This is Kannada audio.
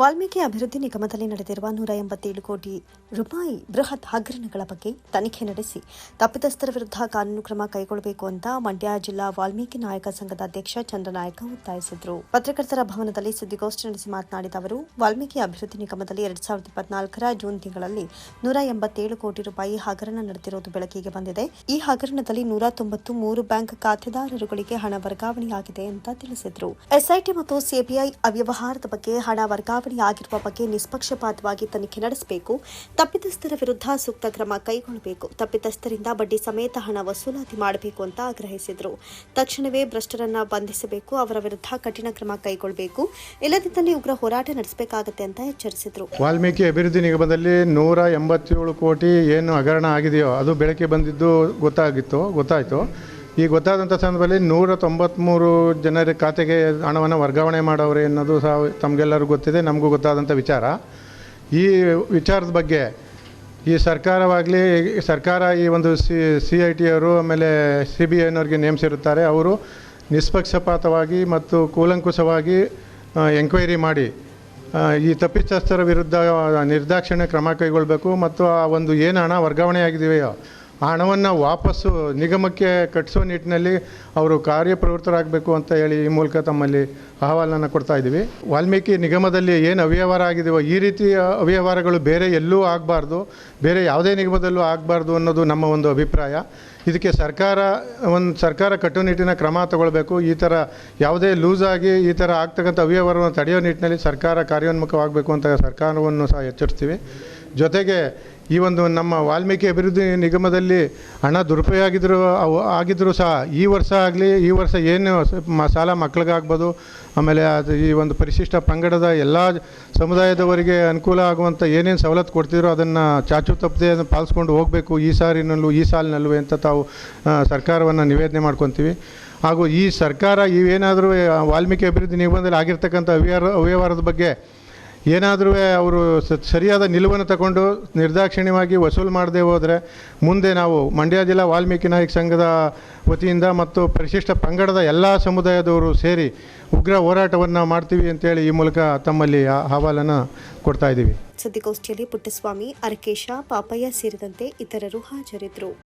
ವಾಲ್ಮೀಕಿ ಅಭಿವೃದ್ಧಿ ನಿಗಮದಲ್ಲಿ ನಡೆದಿರುವ ನೂರ ಎಂಬತ್ತೇಳು ಕೋಟಿ ರೂಪಾಯಿ ಬೃಹತ್ ಹಗರಣಗಳ ಬಗ್ಗೆ ತನಿಖೆ ನಡೆಸಿ ತಪ್ಪಿತಸ್ಥರ ವಿರುದ್ಧ ಕಾನೂನು ಕ್ರಮ ಕೈಗೊಳ್ಳಬೇಕು ಅಂತ ಮಂಡ್ಯ ಜಿಲ್ಲಾ ವಾಲ್ಮೀಕಿ ನಾಯಕ ಸಂಘದ ಅಧ್ಯಕ್ಷ ಚಂದ್ರನಾಯಕ ಒತ್ತಾಯಿಸಿದರು. ಪತ್ರಕರ್ತರ ಭವನದಲ್ಲಿ ಸುದ್ದಿಗೋಷ್ಠಿ ನಡೆಸಿ ಮಾತನಾಡಿದ ಅವರು, ವಾಲ್ಮೀಕಿ ಅಭಿವೃದ್ಧಿ ನಿಗಮದಲ್ಲಿ ಎರಡ್ ಸಾವಿರದ ಇಪ್ಪತ್ನಾಲ್ಕರ ಜೂನ್ ತಿಂಗಳಲ್ಲಿ ನೂರ ಎಂಬತ್ತೇಳು ಕೋಟಿ ರೂಪಾಯಿ ಹಗರಣ ನಡೆದಿರುವುದು ಬೆಳಕಿಗೆ ಬಂದಿದೆ. ಈ ಹಗರಣದಲ್ಲಿ ನೂರ ತೊಂಬತ್ತು ಮೂರು ಬ್ಯಾಂಕ್ ಖಾತೆದಾರರುಗಳಿಗೆ ಹಣ ವರ್ಗಾವಣೆಯಾಗಿದೆ ಅಂತ ತಿಳಿಸಿದರು. ಎಸ್ಐಟಿ ಮತ್ತು ಸಿಬಿಐ ಅವ್ಯವಹಾರದ ಬಗ್ಗೆ ಹಣ ವರ್ಗಾವಣೆಯಾಗಿರುವ ಬಗ್ಗೆ ನಿಷ್ಪಕ್ಷಪಾತವಾಗಿ ತನಿಖೆ ನಡೆಸಬೇಕು. ತಪ್ಪಿತಸ್ಥರ ವಿರುದ್ಧ ಸೂಕ್ತ ಕ್ರಮ ಕೈಗೊಳ್ಳಬೇಕು. ತಪ್ಪಿತಸ್ಥರಿಂದ ಬಡ್ಡಿ ಸಮೇತ ಹಣ ವಸೂಲಾತಿ ಮಾಡಬೇಕು ಅಂತ ಆಗ್ರಹಿಸಿದರು. ತಕ್ಷಣವೇ ಭ್ರಷ್ಟರನ್ನ ಬಂಧಿಸಬೇಕು, ಅವರ ವಿರುದ್ಧ ಕಠಿಣ ಕ್ರಮ ಕೈಗೊಳ್ಳಬೇಕು. ಇಲ್ಲದಿದ್ದಲ್ಲಿ ಉಗ್ರ ಹೋರಾಟ ನಡೆಸಬೇಕಾಗುತ್ತೆ ಅಂತ ಎಚ್ಚರಿಸಿದರು. ವಾಲ್ಮೀಕಿ ಅಭಿವೃದ್ಧಿ ನಿಗಮದಲ್ಲಿ ನೂರ ಎಂಬತ್ತೇಳು ಕೋಟಿ ಏನು ಹಗರಣ ಆಗಿದೆಯೋ ಅದು ಬೆಳಕಿಗೆ ಬಂದಿದ್ದು ಗೊತ್ತಾಗಿತ್ತು, ಗೊತ್ತಾಯಿತು. ಈ ಗೊತ್ತಾದಂಥ ಸಂದರ್ಭದಲ್ಲಿ ನೂರ ತೊಂಬತ್ತ್ಮೂರು ಜನರ ಖಾತೆಗೆ ಹಣವನ್ನು ವರ್ಗಾವಣೆ ಮಾಡವ್ರೆ ಅನ್ನೋದು ಸಹ ತಮಗೆಲ್ಲರಿಗೂ ಗೊತ್ತಿದೆ, ನಮಗೂ ಗೊತ್ತಾದಂಥ ವಿಚಾರ. ಈ ವಿಚಾರದ ಬಗ್ಗೆ ಈ ಸರ್ಕಾರವಾಗಲಿ, ಸರ್ಕಾರ ಈ ಒಂದು ಸಿ ಸಿ ಐ ಟಿಯವರು ಆಮೇಲೆ ಸಿ ಬಿ ಐನವ್ರಿಗೆ ನೇಮಿಸಿರುತ್ತಾರೆ ಅವರು ನಿಷ್ಪಕ್ಷಪಾತವಾಗಿ ಮತ್ತು ಕೂಲಂಕುಷವಾಗಿ ಎಂಕ್ವೈರಿ ಮಾಡಿ ಈ ತಪ್ಪಿತಸ್ಥರ ವಿರುದ್ಧ ನಿರ್ದಾಕ್ಷಿಣ್ಯ ಕ್ರಮ ಕೈಗೊಳ್ಳಬೇಕು ಮತ್ತು ಆ ಒಂದು ಏನು ಹಣ ವರ್ಗಾವಣೆಯಾಗಿದೆಯೋ ಆ ಹಣವನ್ನು ವಾಪಸ್ಸು ನಿಗಮಕ್ಕೆ ಕಟ್ಟಿಸೋ ನಿಟ್ಟಿನಲ್ಲಿ ಅವರು ಕಾರ್ಯಪ್ರವೃತ್ತರಾಗಬೇಕು ಅಂತ ಹೇಳಿ ಈ ಮೂಲಕ ತಮ್ಮಲ್ಲಿ ಅಹವಾಲನ್ನು ಕೊಡ್ತಾ ಇದ್ದೀವಿ. ವಾಲ್ಮೀಕಿ ನಿಗಮದಲ್ಲಿ ಏನು ಅವ್ಯವಹಾರ ಆಗಿದೆಯೋ ಈ ರೀತಿಯ ಅವ್ಯವಹಾರಗಳು ಬೇರೆ ಎಲ್ಲೂ ಆಗಬಾರ್ದು, ಬೇರೆ ಯಾವುದೇ ನಿಗಮದಲ್ಲೂ ಆಗಬಾರ್ದು ಅನ್ನೋದು ನಮ್ಮ ಒಂದು ಅಭಿಪ್ರಾಯ. ಇದಕ್ಕೆ ಸರ್ಕಾರ, ಒಂದು ಸರ್ಕಾರ ಕಟ್ಟುನಿಟ್ಟಿನ ಕ್ರಮ ತಗೊಳ್ಬೇಕು, ಈ ಥರ ಯಾವುದೇ ಲೂಸ್ ಆಗಿ ಈ ಥರ ಆಗ್ತಕ್ಕಂಥ ಅವ್ಯವಹಾರವನ್ನು ತಡೆಯೋ ನಿಟ್ಟಿನಲ್ಲಿ ಸರ್ಕಾರ ಕಾರ್ಯೋನ್ಮುಖವಾಗಬೇಕು ಅಂತ ಸರ್ಕಾರವನ್ನು ಸಹ ಎಚ್ಚರಿಸ್ತೀವಿ. ಜೊತೆಗೆ ಈ ಒಂದು ನಮ್ಮ ವಾಲ್ಮೀಕಿ ಅಭಿವೃದ್ಧಿ ನಿಗಮದಲ್ಲಿ ಹಣ ದುರುಪಯೋಗ ಆಗಿದ್ರು ಅವು ಆಗಿದ್ದರೂ ಸಹ, ಈ ವರ್ಷ ಆಗಲಿ, ಈ ವರ್ಷ ಏನು ಸಾಲ ಮಕ್ಕಳಿಗಾಗ್ಬೋದು ಆಮೇಲೆ ಅದು ಈ ಒಂದು ಪರಿಶಿಷ್ಟ ಪಂಗಡದ ಎಲ್ಲ ಸಮುದಾಯದವರಿಗೆ ಅನುಕೂಲ ಆಗುವಂಥ ಏನೇನು ಸವಲತ್ತು ಕೊಡ್ತಿದ್ರು ಅದನ್ನು ಚಾಚು ತಪ್ಪದೆ ಅದನ್ನು ಪಾಲಿಸ್ಕೊಂಡು ಹೋಗಬೇಕು, ಈ ಸಾರಿನಲ್ಲೂ, ಈ ಸಾಲಿನಲ್ಲೂ ಅಂತ ತಾವು ಸರ್ಕಾರವನ್ನು ನಿವೇದನೆ ಮಾಡ್ಕೊತೀವಿ. ಹಾಗೂ ಈ ಸರ್ಕಾರ ಇವೇನಾದರೂ ವಾಲ್ಮೀಕಿ ಅಭಿವೃದ್ಧಿ ನಿಗಮದಲ್ಲಿ ಆಗಿರ್ತಕ್ಕಂಥ ಅವ್ಯವಹಾರ, ಅವ್ಯವಹಾರದ ಬಗ್ಗೆ ಏನಾದರೂ ಅವರು ಸರಿಯಾದ ನಿಲುವನ್ನು ತಗೊಂಡು ನಿರ್ದಾಕ್ಷಿಣ್ಯವಾಗಿ ವಸೂಲು ಮಾಡದೆ ಹೋದರೆ ಮುಂದೆ ನಾವು ಮಂಡ್ಯ ಜಿಲ್ಲಾ ವಾಲ್ಮೀಕಿ ನಾಯಕ ಸಂಘದ ವತಿಯಿಂದ ಮತ್ತು ಪರಿಶಿಷ್ಟ ಪಂಗಡದ ಎಲ್ಲ ಸಮುದಾಯದವರು ಸೇರಿ ಉಗ್ರ ಹೋರಾಟವನ್ನು ಮಾಡ್ತೀವಿ ಅಂತೇಳಿ ಈ ಮೂಲಕ ತಮ್ಮಲ್ಲಿ ಅಹವಾಲನ್ನು ಕೊಡ್ತಾ ಇದ್ದೀವಿ. ಸುದ್ದಿಗೋಷ್ಠಿಯಲ್ಲಿ ಪುಟ್ಟಸ್ವಾಮಿ, ಅರಕೇಶ, ಪಾಪಯ್ಯ ಸೇರಿದಂತೆ ಇತರರು ಹಾಜರಿದ್ದರು.